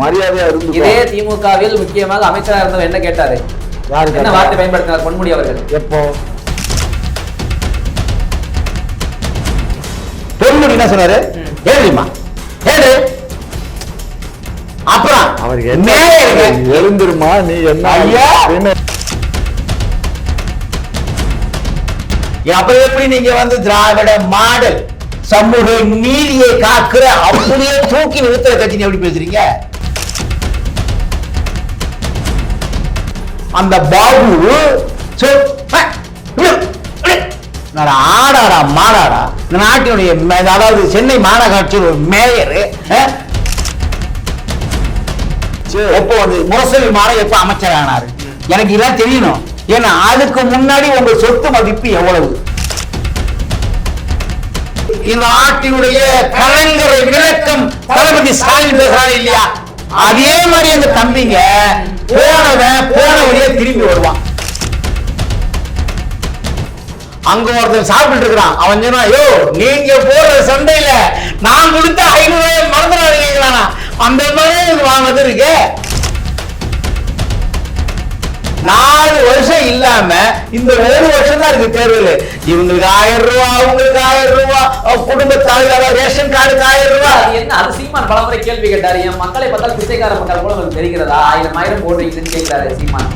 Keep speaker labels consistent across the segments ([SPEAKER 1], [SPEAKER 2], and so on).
[SPEAKER 1] மரியாதையா இருந்து
[SPEAKER 2] இதே திமுகவில் முக்கியமாக அமைச்சராக இருந்தவர் என்ன கேட்டாரு?
[SPEAKER 1] யாரு
[SPEAKER 2] என்ன வார்த்தை பயன்படுத்தினார் பொன்முடி அவர்கள்?
[SPEAKER 1] எப்போ?
[SPEAKER 3] பொன்முடி என்ன சொன்னாரு. ஏழுமா ஏழு அப்புறம்
[SPEAKER 1] அவருக்கு என்ன. எழுந்திருமா? நீ என்ன?
[SPEAKER 3] ஐயா!
[SPEAKER 1] என்ன?
[SPEAKER 3] அப்ப எப்படி நீங்க வந்து திராவிட மாடல் சமூக நீதியை காக்கிற அப்படியே தூக்கி நிறுத்துற கட்சி எப்படி பேசுறீங்க? அந்த பாபு ஆடாடா மாடாடா. இந்த நாட்டினுடைய அதாவது சென்னை மாநகராட்சியோட மேயர்
[SPEAKER 1] சரி.
[SPEAKER 3] எப்போ வந்து முரசொலி மாலை எப்போ அமைச்சர் ஆனாரு எனக்கு இதெல்லாம் தெரியணும். ஏன்னா அதுக்கு முன்னாடி உங்க சொத்து மதிப்பு எவ்வளவு? இந்த நாட்டினுடைய கலைஞரை விளக்கம் தளபதி ஸ்டாலின் பேசுறாரு இல்லையா? அதே மாதிரி அந்த தம்பிங்க போனவன் போன வழியே திரும்பி வருவான். அங்க ஒருத்தன் சாப்பிட்டு இருக்கிறான். அவன் சொன்னா ஐயோ நீங்க போற சண்டையில நான் கொடுத்த ஐநூறு மறந்துடாதீங்களா அந்த மாதிரி வாங்கினது இருக்கு. நாலு வருஷம் இல்லாம இந்த ஒரு வருஷம் தான் இருக்கு தேர்தல். இவங்களுக்கு ஆயிரம் ரூபா அவங்களுக்கு ஆயிரம் ரூபாய் குடும்ப தலைவர் ரேஷன் கார்டுக்கு ஆயிரம் ரூபாய்
[SPEAKER 2] அது என்ன அது சீமான் பலமுறை கேள்வி கேட்டாரு. என் மக்களை பார்த்தால் பிச்சைக்கார மக்கள் கூட உங்களுக்கு தெரிகிறதா? ஆயிரம் ஆயிரம் போடுறீங்கன்னு கேட்கிறாரு சீமான்.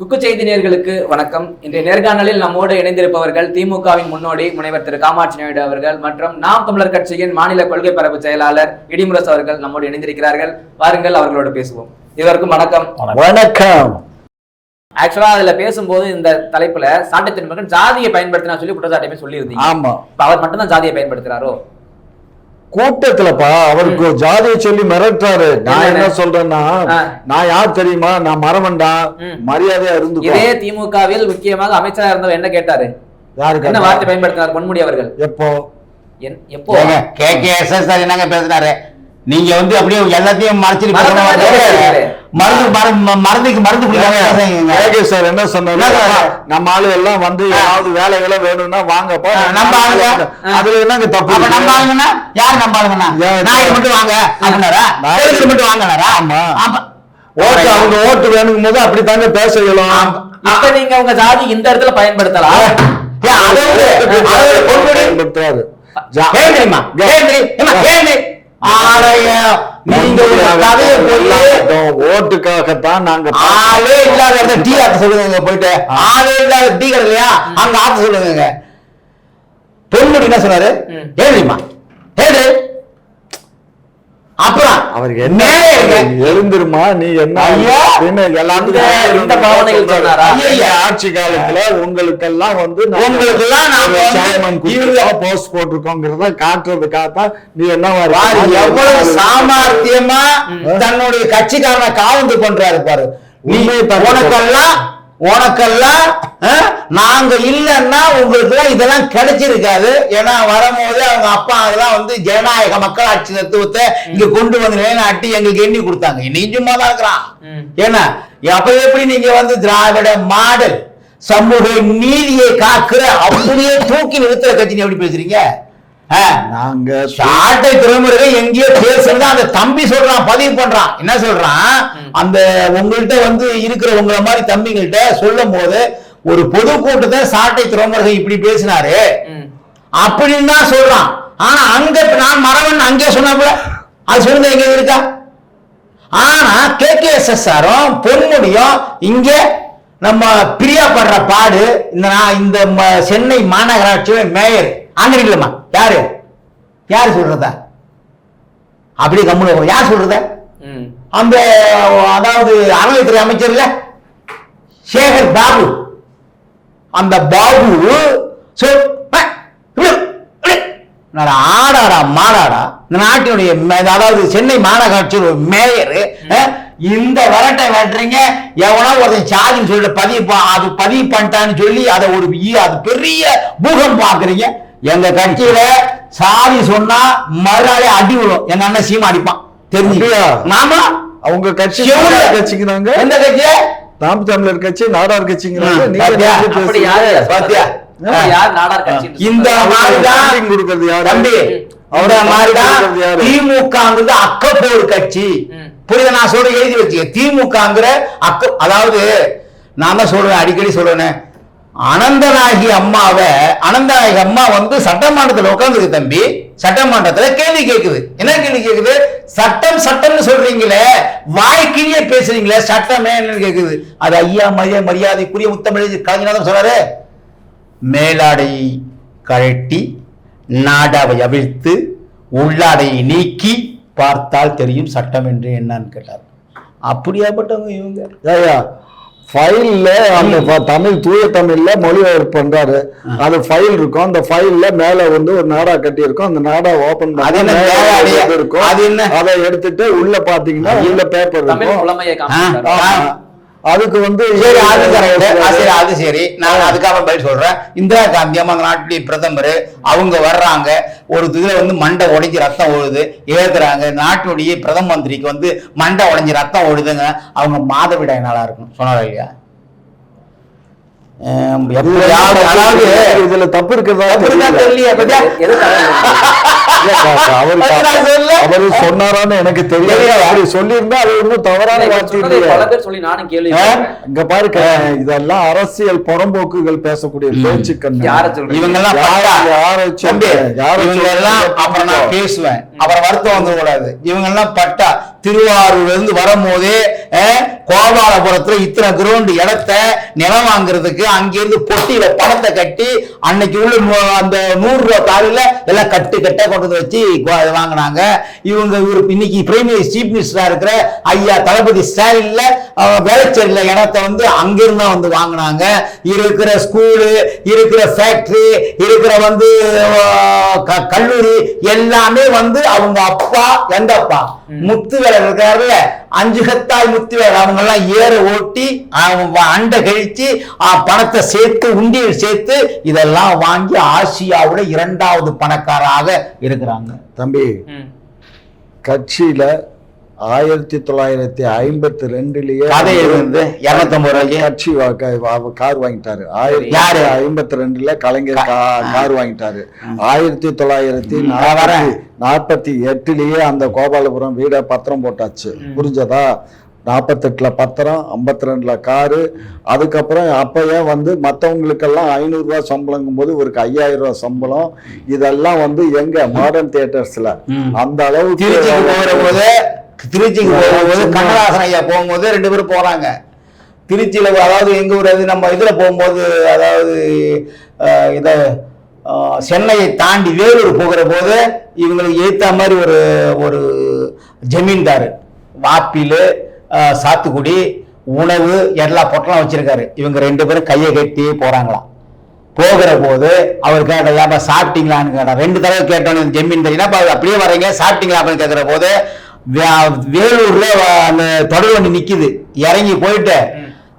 [SPEAKER 2] குக்கு செய்தி நேயர்களுக்கு வணக்கம். இன்றைய நேர்காணலில் நம்மோடு இணைந்திருப்பவர்கள் திமுகவின் முன்னோடி முனைவர் திரு காமாட்சி நாயுடு அவர்கள் மற்றும் நாம் தமிழர் கட்சியின் மாநில கொள்கை பரப்பு செயலாளர் இடிமுரசு அவர்கள் நம்மோடு இணைந்திருக்கிறார்கள். வாருங்கள் அவர்களோடு பேசுவோம். இதற்கும் வணக்கம்.
[SPEAKER 1] வணக்கம்.
[SPEAKER 2] ஆக்சுவலா அதுல பேசும்போது இந்த தலைப்புல சாட்டத்தின் மகன் ஜாதியை பயன்படுத்தினா சொல்லி குற்றச்சாட்டையுமே சொல்லியிருந்தீங்க.
[SPEAKER 1] ஆமா.
[SPEAKER 2] அவர் மட்டும்தான் ஜாதியை பயன்படுத்துறாரோ?
[SPEAKER 1] கூட்டத்துலப்பா அவருக்கு ஜாதியை சொல்லி மிரட்டுறாரு. நான்? என்ன சொல்றேன்னா. நான் யார் தெரியுமா? நான் மரமண்டா. மரியாதையா இருந்து
[SPEAKER 2] இதே திமுகவில் முக்கியமாக அமைச்சராக இருந்தவர் என்ன கேட்டாரு?
[SPEAKER 1] யாருக்கு
[SPEAKER 2] என்ன வார்த்தை பயன்படுத்தினார் பொன்முடி அவர்கள்?
[SPEAKER 1] எப்போ?
[SPEAKER 2] என்- எப்போ?
[SPEAKER 3] கே கே எஸ் எஸ் என்னங்க பேசுனாரு நீங்க வந்து அப்படியே எல்லாத்தையும் மறைச்சிட்டு. மருந்து மருந்து- மருந்துக்கு மருந்து குடிக்காம
[SPEAKER 1] சார் என்ன
[SPEAKER 3] என்ன சொன்னாரு?
[SPEAKER 1] நம்ம ஆளு எல்லாம் வந்து ஏதாவது வேலைகளை வேணும்னா வாங்கப்பா
[SPEAKER 3] நம்ம ஆளுங்க.
[SPEAKER 1] அதுல என்னங்க தப்பு?
[SPEAKER 3] நம்ம ஆளுங்கன்னா யார் நம்ம ஆளுங்கண்ணா
[SPEAKER 1] ஏன்
[SPEAKER 3] நாயர் மட்டும் வாங்க மட்டும் வாங்கினாரா?
[SPEAKER 1] ஆமா. ஓட்டு அவங்க ஓட்டு வேணுங்கும் போது அப்படித்தாங்க பேச இயலும்
[SPEAKER 2] இப்ப நீங்க உங்க ஜாதி இந்த இடத்துல பயன்படுத்தலாம்.
[SPEAKER 3] ஏன் நீங்க கதையை போய்
[SPEAKER 1] ஓட்டுக்காகத்தான் நாங்க
[SPEAKER 3] ஆளே இல்லாத இடத்துல டீ ஆத்த சொல்லுங்க போயிட்டு. ஆளே இல்லாத டீ கடை இல்லையா அங்க ஆத்த சொல்லுங்க பொன்முடி என்ன சொன்னாரு?
[SPEAKER 2] ம்.
[SPEAKER 3] ஏன் தெரியுமா? ஏது அப்புறம்
[SPEAKER 1] அவருக்கு என்ன எழுந்திருமா? நீ என்ன?
[SPEAKER 2] இந்த- பாவனைகள் சொன்னாரா?
[SPEAKER 1] ஆட்சி காலத்துல உங்களுக்கெல்லாம் வந்து
[SPEAKER 3] உங்களுக்கெல்லாம்
[SPEAKER 1] போஸ்ட் போட்டிருக்கோங்கிறத காட்டுறதுக்காகத்தான் நீ என்ன
[SPEAKER 3] எவ்வளவு சாமர்த்தியமா தன்னுடைய கட்சிக்காரனை காவந்து பண்றாரு பாரு.
[SPEAKER 1] தப்பு
[SPEAKER 3] உனக்கெல்லாம் உனக்கெல்லாம் நாங்க இல்லைன்னா உங்களுக்கு இதெல்லாம் கிடைச்சிருக்காது ஏன்னா வரும்போது அவங்க அப்பா அதெல்லாம் வந்து ஜனநாயக மக்களாட்சி தத்துவத்தை இங்க கொண்டு வந்து நிலைநாட்டி எங்களுக்கு எண்ணி கொடுத்தாங்க இன்னையும் சும்மா தான் இருக்கிறான். ஏன்னா அப்ப எப்படி நீங்க வந்து திராவிட மாடல் சமூக நீதியை காக்கிற அப்படியே தூக்கி நிறுத்துற கட்சி எப்படி பேசுறீங்க?
[SPEAKER 1] நாங்க
[SPEAKER 3] சாட்டை துறைமுறைகள் எங்கேயோ பேசுறது அந்த தம்பி சொல்றான் பதிவு பண்றான். என்ன சொல்றான்? அந்த உங்கள்கிட்ட வந்து இருக்கிற உங்களை மாதிரி தம்பிங்கள்ட்ட சொல்லும் போது ஒரு பொதுக்கூட்டத்தை சாட்டை துறைமுருகன் இப்படி பேசினாரு. அப்படின்னு தான் சொல்றான். ஆனா அங்க நான் மரவன் அங்கே சொன்னாப்புல அது சொன்னது எங்க இருக்கா? ஆனா கே கே எஸ் எஸ் ஆரும் பொன்முடியும் இங்க நம்ம பிரியா படுற பாடு இந்த நான் இந்த ம- சென்னை மாநகராட்சி மேயர். இல்லம்மா. யாரு? யாரு சொல்றதா? அப்படி கம்முனு யார் சொல்றத?
[SPEAKER 2] ம்.
[SPEAKER 3] அந்த அதாவது அறநிலைத்துறை அமைச்சர்ல சேகர் பாபு. அந்த பாபு ஆடாடா மாடாடா. இந்த நாட்டினுடைய அதாவது சென்னை மாநகராட்சியோட மேயர் இந்த விரட்டை வெட்டுறீங்க எவனோ ஒருத்தன் சாதின்னு சொல்லிட்டு பதிவு அது பதிவு பண்ணிட்டான்னு சொல்லி அதை ஒரு அது பெரிய பூகம் பாக்குறீங்க எங்க கட்சியில சாதி சொன்னா மறுநாளே அடி விழும். எங்க அண்ணன் சீமா அடிப்பான். தெரிஞ்சு? நாம
[SPEAKER 1] அவங்க கட்சி கட்சிங்கிறாங்க?
[SPEAKER 3] எந்த கட்சி
[SPEAKER 1] நாம் தமிழர் கட்சி நாடார் கட்சிங்கிறாங்க.
[SPEAKER 3] இந்த மாதிரிதான்
[SPEAKER 1] கொடுக்கறது யாரு?
[SPEAKER 3] தம்பி
[SPEAKER 1] அவர்
[SPEAKER 3] மாதிரிதான்? திமுகங்கிறது அக்கப்போர் கட்சி. புரியுதா? நான் சொல்ற எழுதி வச்சுக்க. திமுகங்கிற அக்க அதாவது நான் தான் சொல்றேன் அடிக்கடி சொல்றேன். அனந்தநாயகி அம்மாவை அனந்தநாயகி அம்மா வந்து சட்டமன்றத்தில் உட்காந்துருக்கு தம்பி. சட்டமன்றத்தில் கேள்வி கேட்குது என்ன கேள்வி கேட்குது சட்டம் சட்டம்னு சொல்றீங்களே. வாய்க்கிழிய பேசுறீங்களே. சட்டமே என்னன்னு கேட்குது அது ஐயா மரியா மரியாதைக்குரிய முத்தமிழ் கலைஞர் சொல்றாரு. மேலாடையை கழட்டி நாடாவை அவிழ்த்து உள்ளாடையை நீக்கி பார்த்தால் தெரியும் சட்டம் என்று என்னன்னு கேட்டார். அப்படியாப்பட்டவங்க இவங்க?
[SPEAKER 1] ஃபைல்ல அந்த ப- தமிழ் தூய தமிழ்ல மொழிபெயர்ப்பு பண்றாரு. அது ஃபைல் இருக்கும். அந்த ஃபைல்ல மேல வந்து ஒரு நாடா கட்டி இருக்கும் அந்த நாடா
[SPEAKER 3] என்ன மேலாடையா?
[SPEAKER 1] இருக்கும்.
[SPEAKER 3] அது
[SPEAKER 1] எடுத்துட்டு உள்ள பாத்தீங்கன்னா உள்ள பேப்பர் இருக்கும். அதுக்கு வந்து
[SPEAKER 3] சரி அது. ஆ, சரி அது சரி. நான் அதுக்காக பதில் சொல்றேன். இந்திரா காந்தி அந்த நாட்டுடைய பிரதமர் அவங்க வர்றாங்க. ஒரு இதுல வந்து மண்டை உடைஞ்சு ரத்தம் ஓடுது. ஏத்துறாங்க. நாட்டுடைய பிரதம மந்திரிக்கு வந்து மண்டை உடைஞ்சு ரத்தம் ஓடுதுங்க. அவங்க மாதவிடாய் நாளா இருக்கும் சொன்னாரா இல்லையா?
[SPEAKER 1] இதுல தப்பு இருக்கிறதா தெரியல. அவரு சொன்னாரான்னு எனக்கு தெரியல. அப்படி சொல்லியிருந்தா அது ஒன்றும் தவறான வார்த்தை
[SPEAKER 2] சொல்லி நானும் கேள்வி?
[SPEAKER 1] இங்க பாருங்க இதெல்லாம் அரசியல் புறம்போக்குகள் பேசக்கூடிய
[SPEAKER 2] சொல்றீங்க
[SPEAKER 3] இவங்க எல்லாம்
[SPEAKER 1] யார- யார?
[SPEAKER 3] அப்புறம் நான் பேசுவேன். அப்புறம் வருத்தம் வந்துடக்கூடாது. இவங்க எல்லாம் பட்டா. திருவாரூர்ல இருந்து வரும்போதே கோபாலபுரத்துல இத்தனை கிரவுண்ட் இடத்த நிலம் வாங்குறதுக்கு அங்கிருந்து பொட்டியில பணத்தை கட்டி அன்னைக்கு உள்ள அந்த நூறு ரூபாய் தாளில எல்லாம் கட்டு கட்டா கொண்டு வந்து வச்சு வாங்குனாங்க. இவங்க இவரு இன்னைக்கு பிரைமரி சீஃப் மினிஸ்டரா இருக்கிற ஐயா தளபதி ஸ்டாலின்ல வேளச்சேரியில இடத்த வந்து அங்கிருந்து தான் வந்து வாங்குனாங்க. இருக்கிற ஸ்கூலு இருக்கிற ஃபேக்டரி இருக்கிற வந்து க- கல்லூரி எல்லாமே வந்து அவங்க அப்பா எந்த அப்பா? முத்துவேலர் இருக்காருல்ல அஞ்சு கத்தாய் முத்துவேலர் அவங்க எல்லாம் ஏற ஓட்டி அவங்க அண்டை கழிச்சு பணத்தை சேர்த்து உண்டியல் சேர்த்து இதெல்லாம் வாங்கி ஆசியாவுல இரண்டாவது பணக்காராக இருக்கிறாங்க
[SPEAKER 1] தம்பி. கட்சியில ஆயிரத்தி தொள்ளாயிரத்தி ஐம்பத்தி ரெண்டுலயே கட்சி கார் வாங்கிட்டாரு. ஆயிரத்தி
[SPEAKER 3] யாரு?
[SPEAKER 1] ஐம்பத்தி ரெண்டுல கலைஞர் கார் வாங்கிட்டாரு. ஆயிரத்தி தொள்ளாயிரத்தி. நாற்பத்தி எட்டுலயே அந்த கோபாலபுரம் வீட பத்திரம் போட்டாச்சு. புரிஞ்சதா? நாற்பத்தெட்டுல பத்திரம் ஐம்பத்தி ரெண்டுல காரு. அதுக்கப்புறம் அப்பயே வந்து மற்றவங்களுக்கெல்லாம் ஐநூறு ரூபாய் சம்பளங்கும் போது இவருக்கு ஐயாயிரம் ரூபாய் சம்பளம். இதெல்லாம் வந்து எங்க மாடர்ன் தியேட்டர்ஸ்ல. அந்த அளவுக்கு
[SPEAKER 3] திருச்சிக்கு போகும்போது கண்ணதாசன் ஐயா போகும்போது ரெண்டு பேரும் போறாங்க. திருச்சியில அதாவது எங்க ஊர் அது நம்ம இதுல போகும்போது அதாவது இத சென்னையை தாண்டி வேலூர் போகிற போது இவங்களுக்கு ஏத்த மாதிரி ஒரு ஒரு ஜமீன்தார். அஹ், சாத்துக்குடி உணவு எல்லா பொட்டலாம் வச்சிருக்காரு. இவங்க ரெண்டு பேரும் கையை கட்டி போறாங்களாம். போகிற போது அவர் கேட்ட ஏப்பா சாப்பிட்டீங்களான்னு கேட்டார் ரெண்டு தடவை கேட்டோன்னு ஜெமீன் என்னப்பா அப்படியே வர்றீங்க சாப்பிட்டீங்களா? அப்படின்னு கேட்கிற போது வேலூர்ல அந்த தொடர் வண்டி நிக்குது. இறங்கி போயிட்டு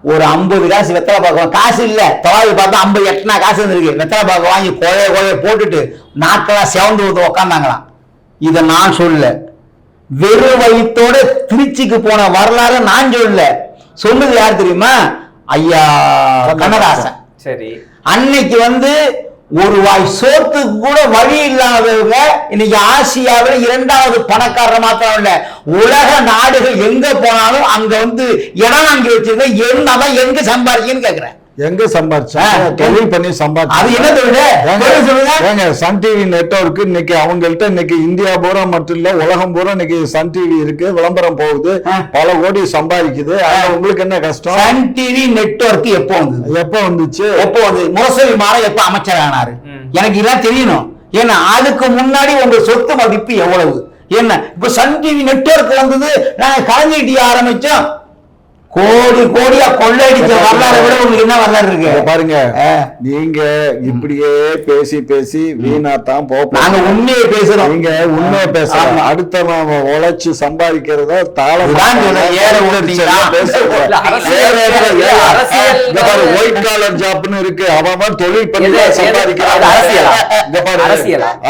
[SPEAKER 3] ஒரு ஐம்பது காசு வெத்தலை பாக்கம் காசு இல்ல. தொலாவி பார்த்தா ஐம்பது எட்டுனா காசு இருந்திருக்கு வெத்தலை பாக்கம் வாங்கி கொழைய கொழைய போட்டுட்டு நாட்களா செவந்து வந்து உக்காந்தாங்களாம். இதை நான் சொல்லல. வெறும் வயித்தோட திருச்சிக்கு போன வரலாறு நான் சொல்லல. சொன்னது யார் தெரியுமா? ஐயா கண்ணதாசன்.
[SPEAKER 2] சரி.
[SPEAKER 3] அன்னைக்கு வந்து ஒரு வாய் சோத்துக்கு கூட வழி இல்லாதவங்க இன்னைக்கு ஆசியாவில் இரண்டாவது பணக்காரர் மாத்திரம் இல்ல. உலக நாடுகள் எங்க போனாலும் அங்க வந்து இடம் வாங்கி வச்சிருக்க என்னதான் எங்க சம்பாதிக்கன்னு கேக்குறேன்.
[SPEAKER 1] எங்க சம்பாதிச்சாங்க
[SPEAKER 3] ஆ,
[SPEAKER 1] தொழில் பண்ணி ஏங்க சன் டிவி நெட்வொர்க் இன்னைக்கு அவங்கள்ட்ட இன்னைக்கு இந்தியா பூரா மட்டும் இல்ல உலகம் பூரா இன்னைக்கு சன் டிவி இருக்கு விளம்பரம் போகுது. பல கோடி சம்பாதிக்குது. அதுல உங்களுக்கு என்ன கஷ்டம்?
[SPEAKER 3] சன் டிவி நெட்வொர்க் எப்போ வந்தது?
[SPEAKER 1] எப்ப வந்துச்சு?
[SPEAKER 3] எப்போ வந்து முரசொலி மாலை எப்ப அமைச்சர் ஆனாரு. எனக்கு இதெல்லாம் தெரியணும். ஏன்னா அதுக்கு முன்னாடி உங்க சொத்து மதிப்பு எவ்வளவு? என்ன? இப்ப சன் டிவி நெட்வொர்க் வந்தது நாங்க கலைஞர் டிவி ஆரம்பிச்சோம். கோடி கோடியா கொள்ளையடிச்ச வரலாறு விட உங்களுக்கு என்ன வரலாறு இருக்கு?
[SPEAKER 1] பாருங்க. நீங்க இப்படியே பேசி பேசி வீணா தான் போக
[SPEAKER 3] நாங்க உண்மையை பேசுறோம்.
[SPEAKER 1] நீங்க உண்மையை பேசலாம்
[SPEAKER 3] ஆமா.
[SPEAKER 1] அடுத்தவன் உழைச்சு சம்பாதிக்கிறத தாளம்
[SPEAKER 3] ஏற
[SPEAKER 1] ஒயிட் காலர் ஜாப்னு இருக்கு. அவன் தொழில் பண்ணி சம்பாதிக்கிறான்.
[SPEAKER 2] அரசியலா?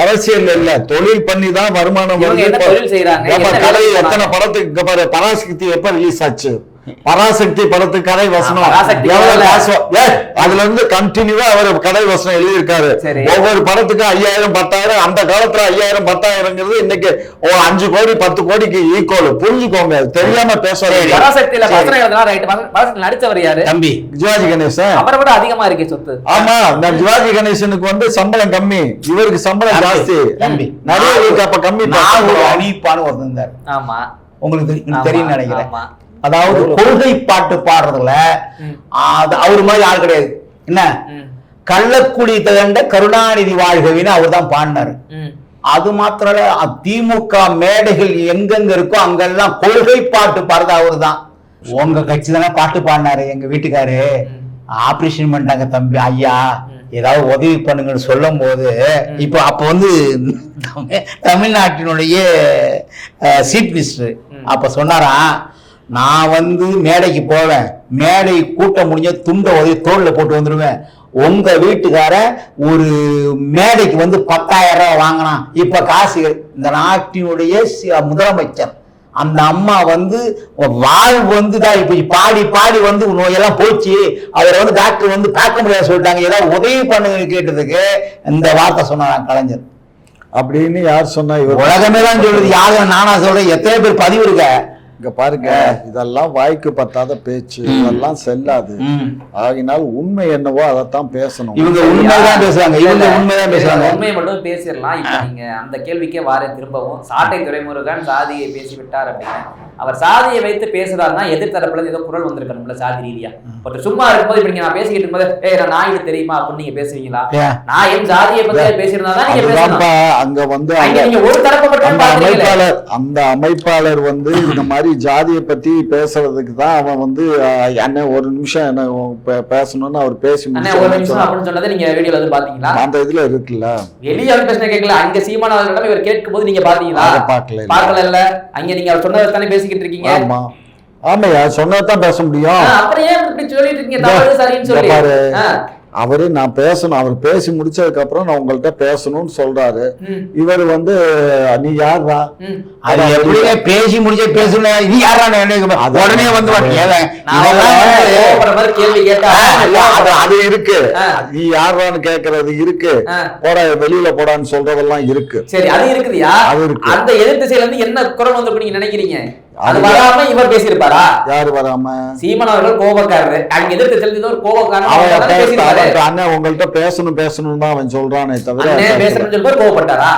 [SPEAKER 2] அரசியலா?
[SPEAKER 1] இல்ல. தொழில் பண்ணி தான் வருமானம் வருது.
[SPEAKER 2] வேலை
[SPEAKER 1] எத்தனை படத்துக்கு பாரு பராசக்தி எப்ப ரிலீஸ் ஆச்சு? பராசக்தி படத்துக்கு கதை வசனம். அதுல இருந்து கண்டினியூவா அவர் கதை வசனம் எழுதியிருக்காரு. ஒவ்வொரு படத்துக்கும் ஐயாயிரம் பத்தாயிரம் அந்த காலத்துல ஐயாயிரம் பத்தாயிரங்கிறது இன்னைக்கு அஞ்சு கோடி பத்து கோடிக்கு ஈக்குவல் புரிஞ்சுக்கோங்க தெரியாம
[SPEAKER 2] பராசக்தி நடிச்சவர் யாரு?
[SPEAKER 3] தம்பி
[SPEAKER 1] சிவாஜி கணேசன்
[SPEAKER 2] அவரை விட அதிகமா இருக்கே சொத்து.
[SPEAKER 1] ஆமா இந்த சிவாஜி கணேசனுக்கு வந்து சம்பளம் கம்மி. இவருக்கு சம்பளம் ஜாஸ்தி.
[SPEAKER 3] தம்பி.
[SPEAKER 1] நிறைய அப்ப கம்மி
[SPEAKER 3] நான் ஒரு அணிப்பான்னு ஒருத்தன் இருந்தார்
[SPEAKER 2] ஆமா.
[SPEAKER 3] உங்களுக்கு தெரியும் நினைக்கிறேன். அதாவது கொள்கை பாட்டு பாடுறதுல. அது அவர் மாதிரி ஆள் கிடையாது. என்ன? கள்ளக்குடி தகண்ட கருணாநிதி வாழ்கவின்னு அவர் தான் பாடினாரு. அது அ- திமுக மேடைகள் எங்கெங்க இருக்கோ அங்கெல்லாம் கொள்கை பாட்டு பாடுறது அவரு தான். உங்க கட்சி தானே பாட்டு பாடினாரு எங்க வீட்டுக்காரு. ஆபரேஷன் பண்ணிட்டாங்க தம்பி ஐயா. ஏதாவது உதவி பண்ணுங்கன்னு சொல்லும் போது இப்போ அப்போ வந்து தமிழ்- தமிழ்நாட்டினுடைய சீஃப் மினிஸ்டர். அப்ப சொன்னாராம் நான் வந்து மேடைக்கு போவேன். மேடை கூட்டம் முடிஞ்ச துண்டை உதவி தோல்ல போட்டு வந்துடுவேன் உங்க வீட்டுக்கார ஒரு மேடைக்கு வந்து பத்தாயிரம் ரூபாய் வாங்கினான் இப்ப காசு இந்த நாட்டினுடைய முதலமைச்சர். அந்த அம்மா வந்து வாழ்வு வந்து தான் இப்ப பாடி பாடி வந்து நோயெல்லாம் போச்சு. அவரை வந்து டாக்டர் வந்து பார்க்க முடியாது சொல்லிட்டாங்க. ஏதாவது உதவி பண்ணுங்கன்னு கேட்டதுக்கு இந்த வார்த்தை சொன்னாராம் கலைஞர்.
[SPEAKER 1] அப்படின்னு யார் சொன்னா இவர்?
[SPEAKER 3] உலகமே தான் சொல்லுது. யாரும் நானா சொல்றேன். எத்தனை பேர் பதிவு இருக்க?
[SPEAKER 1] இங்க பாருங்க இதெல்லாம் வாய்க்கு பத்தாத பேச்சு இதெல்லாம் செல்லாது. ஆகினால் உண்மை என்னவோ அதைத்தான் பேசணும்.
[SPEAKER 3] இவங்க உண்மைதான் பேசுறாங்க இவங்க உண்மைதான் பேசுறாங்க.
[SPEAKER 2] உண்மையை மட்டும் பேசிடலாம். இப்ப நீங்க அந்த கேள்விக்கே வார திரும்பவும். சாட்டை துரைமுருகன் சாதியை பேசி விட்டார் அப்படின்னு அவர் சாதியை வைத்து பேசுறாருன்னா எதிர்த்தரப்புல ஏதோ குரல் வந்திருக்கணும்ல சாதி ரீதியா. ஒருத்தர் சும்மா இருக்கும்போது இப்ப நீங்க நான் பேசிக்கிட்டு இருக்கும்போது ஏய் நான் நாயுடு தெரியுமா? அப்படின்னு நீங்க பேசுவீங்களா? நான் என் சாதியை பத்தி பேசியிருந்தா தான் நீங்க
[SPEAKER 1] அதுதான்ப்பா அங்க வந்து
[SPEAKER 2] நீங்க ஒரு தரப்பை மட்டும்
[SPEAKER 1] அந்த
[SPEAKER 2] பாக்குறீங்களே
[SPEAKER 1] அமைப்பாளர் அந்த அமைப்பாளர் வந்து இந்த மாதிரி ஜாதியை பத்தி பேசுறதுக்கு தான் அவன் வந்து அண்ணன் ஒரு நிமிஷம் என்ன பேசணும்னு அவர் பேசி
[SPEAKER 2] ஒரு நிமிஷம் அப்படின்னு சொன்னதை நீங்க வீடியோல வந்து பாத்தீங்களா?
[SPEAKER 1] அந்த இதுல இருக்குல்ல.
[SPEAKER 2] வெளியே அவர் பேசின கேட்கல. அங்க சீமான அவர்களிடம் இவர் கேட்கும் போது நீங்க பாத்தீங்களா?
[SPEAKER 1] அதை பார்க்கல இல்ல.
[SPEAKER 2] பார்க்கல இல்ல. அங்க நீங்க அவர் சொன்னதை தானே பேசிக்கிட்டு இருக்கீங்க?
[SPEAKER 1] ஆமா. ஆமையா? சொன்னதான் பேச முடியும்.
[SPEAKER 2] அப்புறம் ஏன் இப்படி சொல்லிட்டு இருக்கீங்க? தவறு சரின்னு சொல்லி.
[SPEAKER 1] அவரு நான் பேசணும். அவர் பேசி முடிச்சதுக்கு அப்புறம் நான் உங்கள்ட்ட பேசணும்னு சொல்றாரு.
[SPEAKER 2] ம்,
[SPEAKER 1] இவர் வந்து நீ யாரா.
[SPEAKER 3] அது எப்படிங்க பேசி முடிச்சே பேசணும் இது யாரா உடனே வந்து
[SPEAKER 2] வந்து
[SPEAKER 3] வந்து-
[SPEAKER 1] அது அது இருக்கு. நீ யாரான்னு கேக்குறது இருக்கு. போடா வெளியில போடான்னு சொல்றதெல்லாம் இருக்கு.
[SPEAKER 2] சரி அது இருக்குதுயா?
[SPEAKER 1] அது இருக்கு.
[SPEAKER 2] அந்த எதிர் திசையில இருந்து என்ன குரல் வந்திருக்கும் நீங்க நினைக்கிறீங்க? அது வராம இவர் பேசியிருப்பாரா?
[SPEAKER 1] யாரு வராம?
[SPEAKER 2] சீமான் அவர்கள் கோபக்காரரு. அங்க எதிர் திசையில இருந்து ஒரு கோபக்காரன்.
[SPEAKER 1] அண்ணன் உங்கள்ட்ட பேசணும் பேசணும் தான் அவன் சொல்றானே தவிர.
[SPEAKER 2] பேசணும்னு சொல்லி கோவப்பட்டாரா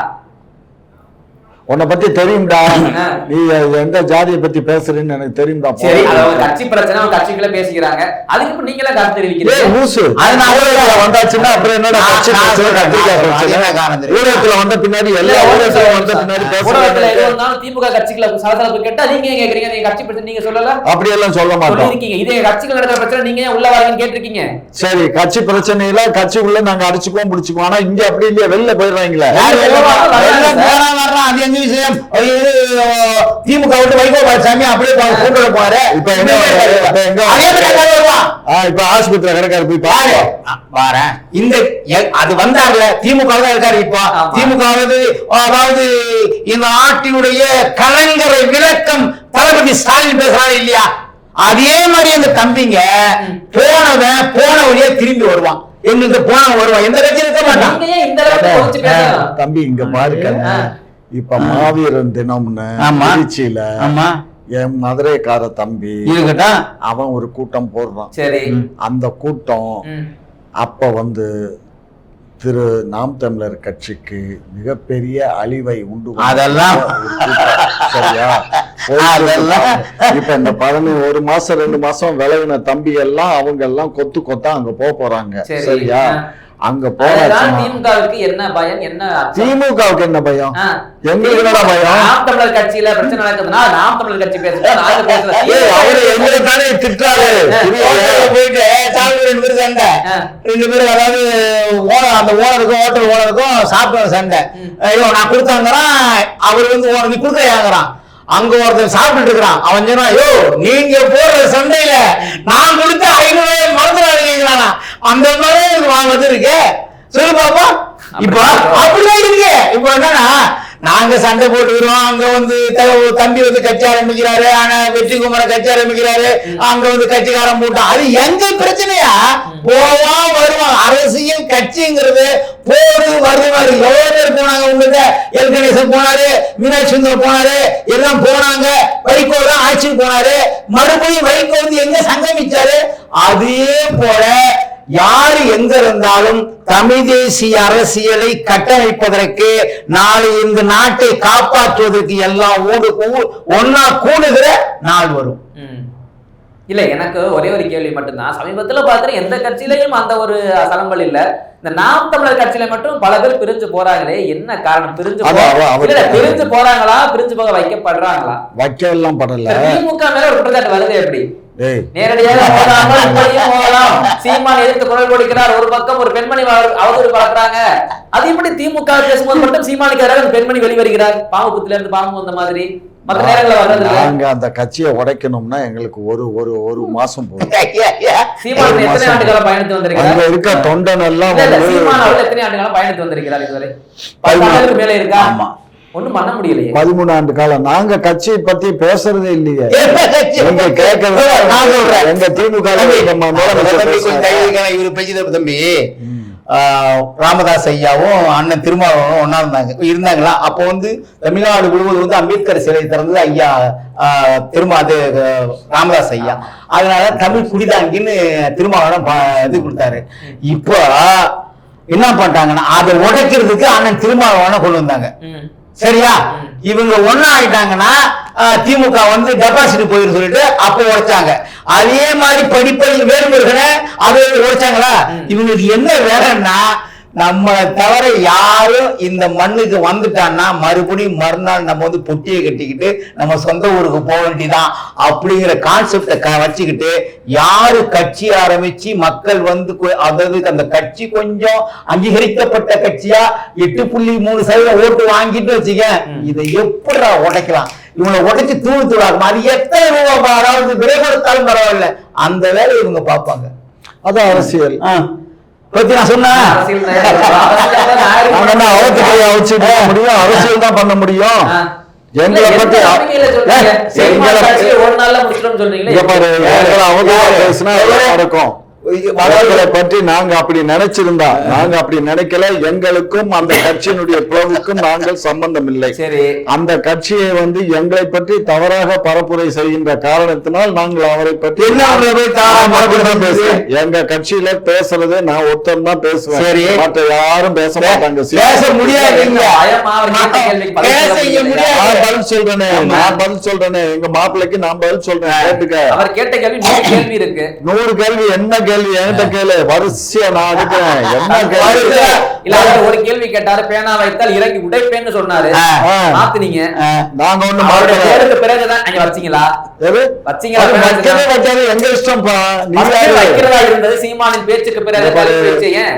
[SPEAKER 1] உன்னை பத்தி தெரியும்டா. நீ எந்த ஜாதியை பத்தி பேசுறேன்னு எனக்கு தெரியும்டா.
[SPEAKER 2] சரி கட்சி பிரச்சனை கட்சிக்குள்ள பேசிக்கிறாங்க. அதுக்கு நீங்களே கருத்து தெரிவிக்கிறீங்க.
[SPEAKER 1] லூசு. ஊடகத்துல வந்தாச்சுன்னா அப்புறம் என்னடா கட்சி பிரச்சனை,
[SPEAKER 3] என்ன
[SPEAKER 1] பிரச்சனை? ஊடகத்துல வந்த பின்னாடி எல்லா ஊடகத்துல வந்த பின்னாடி
[SPEAKER 2] ஊடகத்துல எது வந்தாலும் திமுக கட்சிக்குள்ள சலசலப்பு கேட்டா நீங்க கேக்குறீங்க? நீங்க கட்சி பிரச்சனை நீங்க சொல்லல?
[SPEAKER 1] அப்படியெல்லாம் சொல்ல மாட்டோம்.
[SPEAKER 2] சொல்லிருக்கீங்க இதே கட்சிகள் நடக்கிற பிரச்சனை நீங்க உள்ள வரீங்கன்னு கேட்டிருக்கீங்க?
[SPEAKER 1] சரி கட்சி பிரச்சனையில கட்சிக்குள்ள நாங்க அடிச்சுக்குவோம் பிடிச்சுக்குவோம். ஆனா இங்க அப்படி இல்லையா வெளில போயிடுறாங்களே.
[SPEAKER 3] அது எங்க விஷயம். திமுக விட்டு வைகோ பாலசாமி அப்படியே கூட்டு போறாரு.
[SPEAKER 1] இப்ப எங்க இப்ப ஆஸ்பத்திரி கணக்காரு போய்
[SPEAKER 3] பாரு.
[SPEAKER 1] பாரு.
[SPEAKER 3] இந்த அது வந்தார்ல. திமுக தான் இருக்காரு இப்போ. திமுக வது அதாவது இந்த நாட்டினுடைய கலங்கரை விளக்கம் தளபதி ஸ்டாலின் பேசுறாரு இல்லையா? அதே மாதிரி அந்த தம்பிங்க போனவன் போன வழியா திரும்பி வருவான். எங்களுக்கு போனவன் வருவான். எந்த கட்சியும் இருக்க மாட்டான்.
[SPEAKER 1] தம்பி இங்க பாருங்க
[SPEAKER 2] ஆ.
[SPEAKER 1] இப்ப மாவீரன் தினம்னு
[SPEAKER 3] ஆமா.
[SPEAKER 1] திருச்சியில
[SPEAKER 3] ஆமா.
[SPEAKER 1] என் மதுரைக்கார தம்பி அவன் ஒரு கூட்டம் போடுறான்.
[SPEAKER 2] சரி.
[SPEAKER 1] அந்த கூட்டம். அப்ப வந்து திரு நாம் தமிழர் கட்சிக்கு மிகப்பெரிய அழிவை உண்டு
[SPEAKER 3] அதெல்லாம்.
[SPEAKER 1] சரியா? இப்ப இந்த பதினஞ்சு ஒரு மாசம் ரெண்டு மாசம் விளைவின தம்பி எல்லாம் அவங்க எல்லாம் கொத்து கொத்தா அங்க போக போறாங்க.
[SPEAKER 2] சரி.
[SPEAKER 1] சரியா. அங்க
[SPEAKER 2] திமுகவுக்கு என்ன பயம்? என்ன?
[SPEAKER 1] திமுகவுக்கு என்ன பயம். எங்களுக்கு பயம்?
[SPEAKER 2] நாம் தமிழர் கட்சியில பிரச்சனை நடக்குதுன்னா நாம் தமிழர் கட்சி பேசுறோம் நாங்க பேசுறோம்.
[SPEAKER 1] அவரு எங்களை தானே திட்டாரு
[SPEAKER 3] போயிட்டு சாமி ரெண்டு பேரும் சண்டை. ரெண்டு பேரும் அதாவது ஓனர் அந்த ஓனருக்கும் ஹோட்டல் ஓனருக்கும் சாப்பிட்டு சண்டை. ஐயோ நான் கொடுத்தாங்கிறான் அவர் வந்து ஓனர் நீ கொடுக்குறாங்கிறான் அங்க ஒருத்தன் சாப்பிட்டு இருக்கிறான். அவன் சொன்னா ஐயோ நீங்க போற சண்டையில நான் கொடுத்த ஐநூறு மறந்துடாதீங்களா அந்த மாதிரி வாங்க வந்து இருக்கு. சொல்லு பாப்பா. இப்ப அப்படிதான் இருக்கு? இப்ப என்னன்னா நாங்க சண்டை போட்டுக்கிறோம். அங்க வந்து தம்பி வந்து கட்சி ஆரம்பிக்கிறாரு. ஆனா வெற்றி குமார கட்சி ஆரம்பிக்கிறாரு. அங்க வந்து கட்சிக்காரன் போட்டான் அது எங்க பிரச்சனையா? போவான் வருவான் அரசியல் கட்சிங்கிறது போடு வருவாரு எவ்வளவு பேர் போனாங்க உங்களுக்கு எல் கணேசன் போனாரு மீனாட்சி சுந்தரம் போனாரு எல்லாம் போனாங்க. வைகோ தான் ஆட்சிக்கு போனாரு. மறுபடியும் வைகோ வந்து எங்க சங்கமிச்சாரு? அதே போல யாரு எங்க இருந்தாலும் தமிழ் தேசிய அரசியலை கட்டமைப்பதற்கு நாளை இந்த நாட்டை காப்பாற்றுவதற்கு எல்லாம் ஊடு ஒன்னா கூடுகிற நாள் வரும்.
[SPEAKER 2] இல்ல எனக்கு ஒரே ஒரு கேள்வி மட்டும்தான். சமீபத்துல பாத்துட்டு எந்த கட்சியிலையும் அந்த ஒரு சலம்பல் இல்ல. இந்த நாம் தமிழர் கட்சியில மட்டும் பல பேர் பிரிஞ்சு போறாங்களே என்ன காரணம்? பிரிஞ்சு பிரிஞ்சு போறாங்களா பிரிஞ்சு போக வைக்கப்படுறாங்களா?
[SPEAKER 1] வைக்க எல்லாம் படல.
[SPEAKER 2] திமுக மேல ஒரு குற்றச்சாட்டு வருது எப்படி? நேரடியாக போகாமல் இப்படியும் போகலாம். சீமான் எதிர்த்து குரல் கொடுக்கிறார். ஒரு பக்கம் ஒரு பெண்மணி அவ- அவதூறு பழக்கிறாங்க அது எப்படி திமுக பேசும்போது மட்டும் சீமானுக்கு எதிராக பெண்மணி வெளிவருகிறார்? பாம்பு புத்துல இருந்து பாம்பு வந்த மாதிரி.
[SPEAKER 1] நாங்க அந்த கட்சியை உடைக்கணும்னா எங்களுக்கு ஒரு ஒரு ஒரு மாசம்
[SPEAKER 2] வந்திருக்கிறார்?
[SPEAKER 1] அங்க இருக்க தொண்டன் எல்லாம்
[SPEAKER 2] ஒண்ணும் பண்ண முடியலையே
[SPEAKER 1] பதிமூணு ஆண்டு காலம் நாங்க கட்சியை பத்தி பேசுறதே இல்லையே? எங்க கேட்கறது
[SPEAKER 3] நான் சொல்றேன்.
[SPEAKER 1] எங்க திமுக.
[SPEAKER 3] இவரு பேசியது தம்பி ராமதாஸ் ஐயாவும் அண்ணன் திருமாவளவனும் ஒன்னா இருந்தாங்க இருந்தாங்களா அப்போ வந்து தமிழ்நாடு முழுவதும் வந்து அம்பேத்கர் சிலை திறந்தது ஐயா திருமா அது ராமதாஸ் ஐயா அதனால தமிழ் குடிதாங்கின்னு திருமாவளவன் இது கொடுத்தாரு இப்போ என்ன பண்ணிட்டாங்கன்னா அதை உடைக்கிறதுக்கு அண்ணன் திருமாவளவனை கொண்டு வந்தாங்க. சரியா? இவங்க ஒண்ணா ஆயிட்டாங்கன்னா திமுக வந்து டெபாசிட் போயிரு சொல்லிட்டு அப்ப உடைச்சாங்க. அதே மாதிரி படிப்படி வேறுமுருகனை அதை உடைச்சாங்களா? இவங்களுக்கு என்ன வேலைன்னா நம்மளை தவிர யாரும் இந்த மண்ணுக்கு வந்துட்டான்னா மறுபடியும் மறுநாள் நம்ம வந்து பொட்டியை கட்டிக்கிட்டு நம்ம சொந்த ஊருக்கு போக வேண்டியதான் அப்படிங்கிற கான்செப்டை வச்சுக்கிட்டு யாரு கட்சி ஆரம்பிச்சு மக்கள் வந்து அதாவது அந்த கட்சி கொஞ்சம் அங்கீகரிக்கப்பட்ட கட்சியா எட்டு புள்ளி மூணு சதவீதம் ஓட்டு வாங்கிட்டு வச்சுக்க இதை எப்படி உடைக்கலாம்? இவங்களை உடைச்சு தூள் தூளாகும் அது எத்தனை ரூபா அதாவது விலை கொடுத்தாலும் பரவாயில்ல. அந்த வேலையை இவங்க பார்ப்பாங்க.
[SPEAKER 1] அது அரசியல்.
[SPEAKER 3] பத்தி நான் சொன்னேன்.
[SPEAKER 1] முடியும். அரசியல் தான் பண்ண முடியும். எங்களை பத்தி எங்களை- பேசினா எல்லாம் பற்றி நாங்க அப்படி நினைச்சிருந்தா நாங்க அப்படி நினைக்கல. எங்களுக்கும் அந்த கட்சியினுடைய பிளவுக்கும் நாங்கள் சம்பந்தம் இல்லை
[SPEAKER 2] சரி.
[SPEAKER 1] அந்த கட்சியை வந்து எங்களை பற்றி தவறாக பரப்புரை செய்கின்ற காரணத்தினால் நாங்கள் அவரை பற்றி. எங்க கட்சியில பேசுறது நான் ஒருத்தன் தான் பேசுவேன். மற்ற யாரும் பேச மாட்டாங்க.
[SPEAKER 3] பேச. முடியாது
[SPEAKER 1] நான் பதில் சொல்றேனே. நான் பதில் சொல்றேனே. எங்க மாப்பிள்ளைக்கு நான் பதில் சொல்றேன். கேட்டுக்க.
[SPEAKER 2] அவர் கேட்ட கேள்வி நூறு கேள்வி இருக்கு.
[SPEAKER 1] நூறு கேள்வி என்ன கேள்வி என்கிட்ட கேளு. வரிசையா நான் எடுக்கிறேன் என்ன கேள்வி?
[SPEAKER 2] இல்ல, ஒரு கேள்வி கேட்டாரு பேனா வைத்தால் இறங்கி உடைப்பேன்னு சொன்னாரு. மாத்துனீங்க.
[SPEAKER 1] நாங்க ஒண்ணு
[SPEAKER 2] பேருக்கு பிறகுதான் அங்க வச்சீங்களா?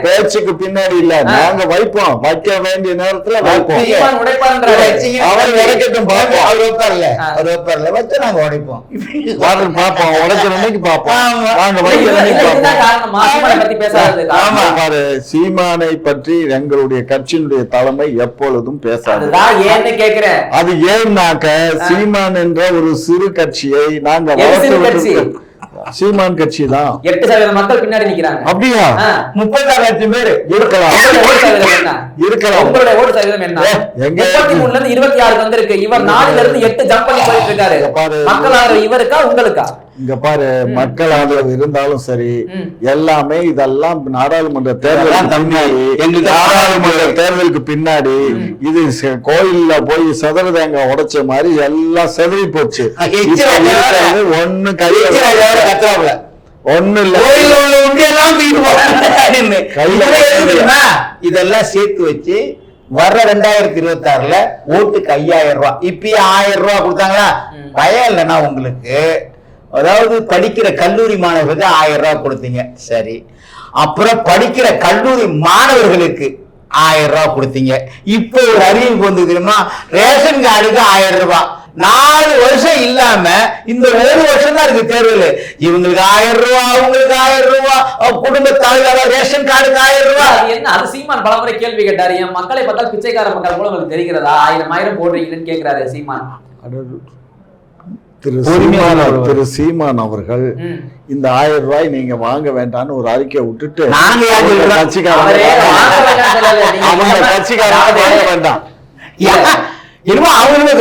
[SPEAKER 2] பேச்சுக்கு
[SPEAKER 1] பின்னாடி இல்ல. நாங்க வைப்போம். வைக்க வேண்டிய நேரத்துல வைப்போம். அவர் உடைக்கட்டும் பார்ப்போம்
[SPEAKER 3] அவர் வைப்பார்ல. அவர் வைப்பார்ல வச்சு நாங்க உடைப்போம்.
[SPEAKER 1] வாரு பார்ப்போம் உடைக்கிற அன்னைக்கு பார்ப்போம்
[SPEAKER 3] ஆமா.
[SPEAKER 1] நாங்க வைக்கிற அன்னைக்கு பாரு சீமானை பற்றி எங்களுடைய கட்சியினுடைய தலைமை எப்பொழுதும் பேசாது. அது ஏன்னாக்க சீமான் என்ற ஒரு சிறு கட்சியை நாங்க வளர்த்து சீமான் கட்சி தான்
[SPEAKER 2] எட்டு சதவீத மக்கள் பின்னாடி நிக்கிறாங்க.
[SPEAKER 1] அப்படியா?
[SPEAKER 2] ஆ.
[SPEAKER 3] முப்பத்தாறு லட்சம் பேரு.
[SPEAKER 1] இருக்கலாம்.
[SPEAKER 2] சதவீதம்
[SPEAKER 1] இருக்கலாம்.
[SPEAKER 2] உங்களுடைய ஓட்டு சதவீதம் என்ன? முப்பத்தி மூணுல இருந்து இருபத்தி ஆறுக்கு வந்திருக்கு. இவர் நாலுல இருந்து எட்டு ஜம்ப் பண்ணி போயிட்டு இருக்காரு. மக்கள் இவருக்கா உங்களுக்கா?
[SPEAKER 1] இங்க பாரு மக்கள் ஆதரவு இருந்தாலும் சரி. எல்லாமே இதெல்லாம் நாடாளுமன்ற தேர்தல் நாடாளுமன்ற தேர்தலுக்கு பின்னாடி இது ச- கோயில்ல போய் சதுர தேங்காய் உடைச்ச மாதிரி எல்லாம் செதறி போச்சு. ஒண்ணு கையில. ஒண்ணு இல்ல?
[SPEAKER 3] இதெல்லாம் சேர்த்து வச்சு வர்ற ரெண்டாயிரத்தி இருபத்தி ஆறுல ஓட்டுக்கு ஐயாயிரம் ரூபாய். இப்பயே ஆயிரம் ரூபாய் கொடுத்தாங்களா? பயம் இல்லைன்னா உங்களுக்கு. அதாவது படிக்கிற கல்லூரி மாணவர்களுக்கு ஆயிரம் ரூபாய் கொடுத்தீங்க. சரி. அப்புறம் படிக்கிற கல்லூரி மாணவர்களுக்கு ஆயிரம் ரூபாய் கொடுத்தீங்க. இப்போ ஒரு அறிவிப்பு வந்து தெரியுமா? ரேஷன் கார்டுக்கு ஆயிரம் ரூபாய். நாலு வருஷம் இல்லாம இந்த ஒரு வருஷம் தான் இருக்கு தேர்தல் இவங்களுக்கு ஆயிரம் ரூபாய் அவங்களுக்கு ஆயிரம் ரூபாய். அவங்க குடும்ப தலைவர் ரேஷன் கார்டுக்கு ஆயிரம் ரூபாய்.
[SPEAKER 2] என்ன அது சீமான் பலமுறை கேள்வி கேட்டாரு. என் மக்களை பார்த்தால் பிச்சைக்கார மக்கள் போல உங்களுக்கு தெரிகிறதா? ஆயிரம் ஆயிரம் போடுறீங்கன்னு கேக்குறாரு சீமான்.
[SPEAKER 1] திரு சீமான். திரு சீமான் அவர்கள். இந்த ஆயிரம் ரூபாய் நீங்க வாங்க வேண்டாம்னு ஒரு அறிக்கை விட்டுட்டு
[SPEAKER 3] யார்
[SPEAKER 1] அவங்க? கட்சிக்காரங்க
[SPEAKER 2] வாங்க
[SPEAKER 1] வேண்டாம்?
[SPEAKER 3] என்னமோ அவங்களுமே.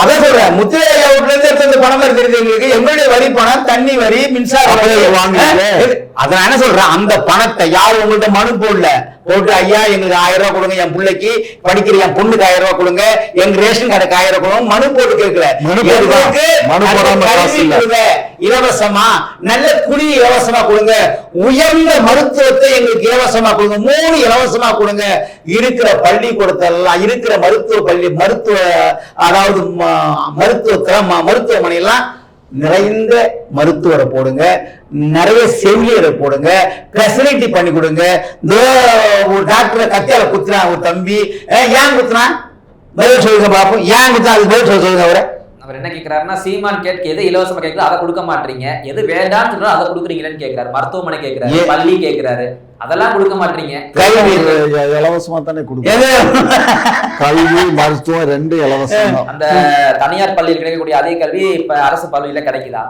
[SPEAKER 3] அதான் சொல்றேன். முத்திரையா வீட்டுல இருந்து எடுத்த பணம் தெரியுது எங்களுக்கு. எங்களுடைய வரி பணம் தண்ணி வரி மின்சார வரி.
[SPEAKER 1] அப்படியே வாங்குவீங்க.
[SPEAKER 3] அஹ், அத நான் என்ன சொல்றேன்? அந்த பணத்தை யாரும் உங்கள்ட்ட மனு போடல. போட்டு ஐயா எங்களுக்கு ஆயிரம் ரூபாய் கொடுங்க என் பிள்ளைக்கு படிக்கிற என் பொண்ணுக்கு ஆயிரம் ரூபாய் கொடுங்க எங்க ரேஷன் கார்டுக்கு ஆயிரம் ரூபாய் கொடுங்க மனு போட்டு கேட்கல.
[SPEAKER 1] மனு
[SPEAKER 3] இலவசமா நல்ல குடி இலவசமா கொடுங்க. உயர்ந்த மருத்துவத்தை எங்களுக்கு இலவசமா கொடுங்க. மூணு இலவசமா கொடுங்க. இருக்கிற பள்ளிக்கூடத்தெல்லாம் இருக்கிற மருத்துவ பள்ளி மருத்துவ அதாவது ம- மருத்துவத்துல ம- மருத்துவமனை எல்லாம் நிறைந்த மருத்துவரை போடுங்க. நிறைய செவிலியரை போடுங்க. ஃபெசிலிட்டி பண்ணி கொடுங்க. ஒரு டாக்டரை கத்தியால குத்துனா ஒரு தம்பி. ஏன் குத்துனா பதில் சொல்லுங்க பாப்போம். ஏன் குத்துனா அது பதில் சொல்ல சொல்லுங்க அவரை.
[SPEAKER 2] அவர் என்ன கேக்குறாருன்னா சீமான் கேட்க எது இலவசமா கேட்கல அதை கொடுக்க மாட்டீங்க. எது வேண்டாம்னு சொல்றோம் அதை கொடுக்குறீங்களேன்னு கேக்குறாரு. மருத்துவமனை கேக்குறாரு
[SPEAKER 3] ஏ-
[SPEAKER 2] பள்ளி கேக்குறாரு. அதெல்லாம் கொடுக்க மாட்டீங்க.
[SPEAKER 1] இலவசமா தானே கொடுக்கும்? கல்வி மருத்துவம் ரெண்டு இலவசம்
[SPEAKER 2] அந்த தனியார் பள்ளியில் கிடைக்கக்கூடிய அதே கல்வி இப்ப அரசு பள்ளியில கிடைக்குதா?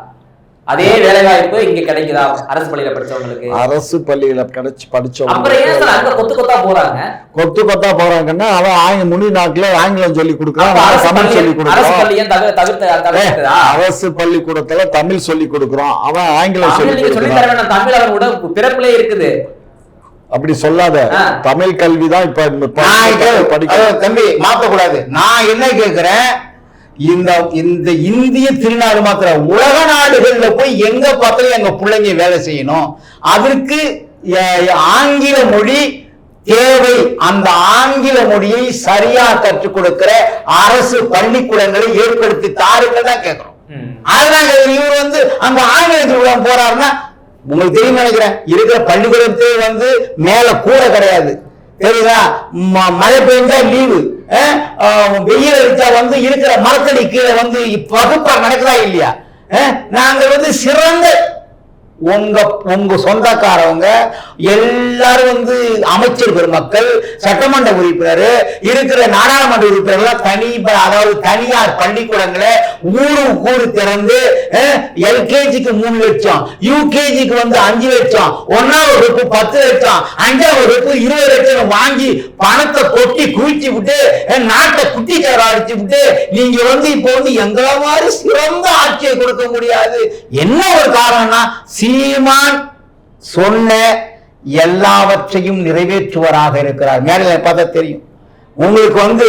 [SPEAKER 2] அதே வேலை வாய்ப்பு இங்க கிடைக்குதா? அரசு பள்ளியில படிச்சவங்களுக்கு?
[SPEAKER 1] அரசு பள்ளியில கிடைச்சு
[SPEAKER 2] அப்புறம் ஏன்
[SPEAKER 1] படிச்சவங்க
[SPEAKER 2] சார் அங்க கொத்து கொத்தா போறாங்க?
[SPEAKER 1] கொத்து கொத்தா போறாங்கன்னா அவன் ஆங்க முனி நாட்டுல ஆங்கிலம் சொல்லி கொடுக்குறான் தமிழ் சொல்லி
[SPEAKER 2] பள்ளி அரசு
[SPEAKER 1] பள்ளிக்கூடத்துல தமிழ் சொல்லி கொடுக்குறோம் அவன் ஆங்கிலம் சொல்லி கொடுக்குறான்.
[SPEAKER 2] தமிழ் அவனோட பிறப்பிலே இருக்குது.
[SPEAKER 1] அப்படி சொல்லாத. தமிழ் கல்வி தான் இப்ப. படிக்க
[SPEAKER 3] தம்பி மாத்த கூடாது நான் என்ன கேக்குறேன்? இந்த இந்த இந்திய திருநாடு மாத்திர உலக நாடுகள்ல போய் எங்க பார்த்தாலும் எங்க பிள்ளைங்க வேலை செய்யணும். அதற்கு ஆங்கில மொழி தேவை. அந்த ஆங்கில மொழியை சரியா கற்றுக் கொடுக்கிற அரசு பள்ளிக்கூடங்களை ஏற்படுத்தி தாருங்கள் தான் கேட்கிறோம். அதனால இவர் வந்து அந்த ஆங்கிலத்துக்குள்ள போறாருன்னா உங்களுக்கு தெரியும் நினைக்கிறேன். இருக்கிற பள்ளிக்கூடத்தே வந்து மேல கூரை கிடையாது. தெரியுதா? மழை பெய்ஞ்சா லீவு. வெயில் அடிச்சா வந்து இருக்கிற மரத்தடி கீழே வந்து பகுப்பா நடக்குதா இல்லையா? நாங்கள் வந்து சிறந்த உங்க உங்க சொந்தக்காரவங்க எல்லாரும் வந்து அமைச்சர் பெருமக்கள் சட்டமன்ற உறுப்பினர் இருக்கிற நாடாளுமன்ற உறுப்பினர்கள் தனி அதாவது தனியார் பள்ளிக்கூடங்களை ஊரு ஊரு திறந்து எல்கேஜிக்கு மூணு லட்சம் யூகேஜிக்கு வந்து அஞ்சு லட்சம் ஒன்னாவது வகுப்பு பத்து லட்சம் அஞ்சாவது வகுப்பு இருபது லட்சம் வாங்கி பணத்தை கொட்டி குவிச்சு விட்டு நாட்டை குட்டி சேர அடிச்சு விட்டு நீங்க வந்து இப்போ வந்து எங்களை மாதிரி சிறந்த ஆட்சியை கொடுக்க முடியாது. என்ன ஒரு காரணம்னா சீமான் சொன்ன எல்லாவற்றையும் நிறைவேற்றுவராக இருக்கிறார். மேலே பார்த்தா தெரியும். உங்களுக்கு வந்து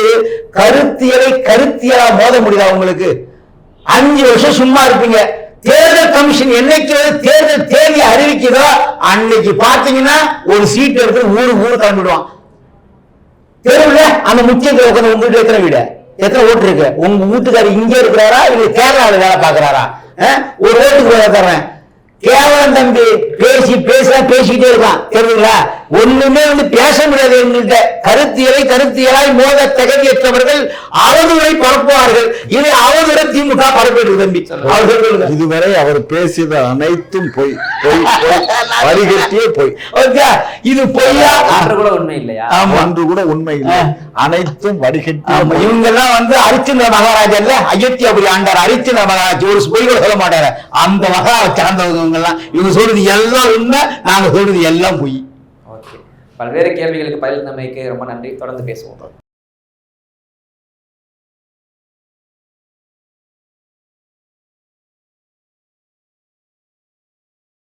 [SPEAKER 3] கருத்தியலை கருத்தியலா மோத முடியுதா உங்களுக்கு? அஞ்சு வருஷம் சும்மா இருப்பீங்க. தேர்தல் கமிஷன் என்னைக்கு தேர்தல் தேதி அறிவிக்குதோ அன்னைக்கு பாத்தீங்கன்னா ஒரு சீட் எடுத்து ஊரு ஊரு கிளம்பிடுவான். தெருவில் அந்த முக்கிய உட்காந்து உங்க வீட்டு எத்தனை வீடு? எத்தனை ஓட்டு இருக்கு? உங்க வீட்டுக்காரர் இங்கே இருக்கிறாரா? இல்ல கேரளாவில் வேலை பாக்குறாரா ஒரு ஓட்டுக்கு தர்றேன். கேவலம் தம்பி பேசி பேசலாம் பேசிக்கிட்டே இருக்கான் தெரியுங்களா ஒண்ணுமே வந்து பேச முடியாது எங்கள்கிட்ட. கருத்தியலை கருத்தியலாய் மோத தகுதியற்றவர்கள் அவதூறை பரப்புவார்கள். இதை அவதூற திமுக பரப்பிட்டு தம்பி அவர் சொல்லுங்க.
[SPEAKER 1] இதுவரை அவர் பேசியது அனைத்தும் பொய் பொய் பொய் வரிகட்டியே பொய்.
[SPEAKER 3] ஓகே இது பொய்யா?
[SPEAKER 2] ஒன்று கூட உண்மை இல்லையா?
[SPEAKER 3] ஆமா.
[SPEAKER 1] ஒன்று கூட உண்மை இல்லை. அனைத்தும் பொய்.
[SPEAKER 3] இவங்க எல்லாம் வந்து அரிச்சந்திர மகாராஜா இல்ல அயோத்தியாபுரி ஆண்டார் அரிச்சந்திர மகாராஜ். ஒரு பொய் கூட சொல்ல மாட்டாரு. அந்த மகாவை சார்ந்தவங்க இவங்க எல்லாம் இவங்க சொல்றது எல்லாம் உண்மை நாங்க சொல்றது எல்லாம் பொய்.
[SPEAKER 2] பல்வேறு கேள்விகளுக்கு பதில் தந்தமைக்கு ரொம்ப நன்றி. தொடர்ந்து பேசுவோம்.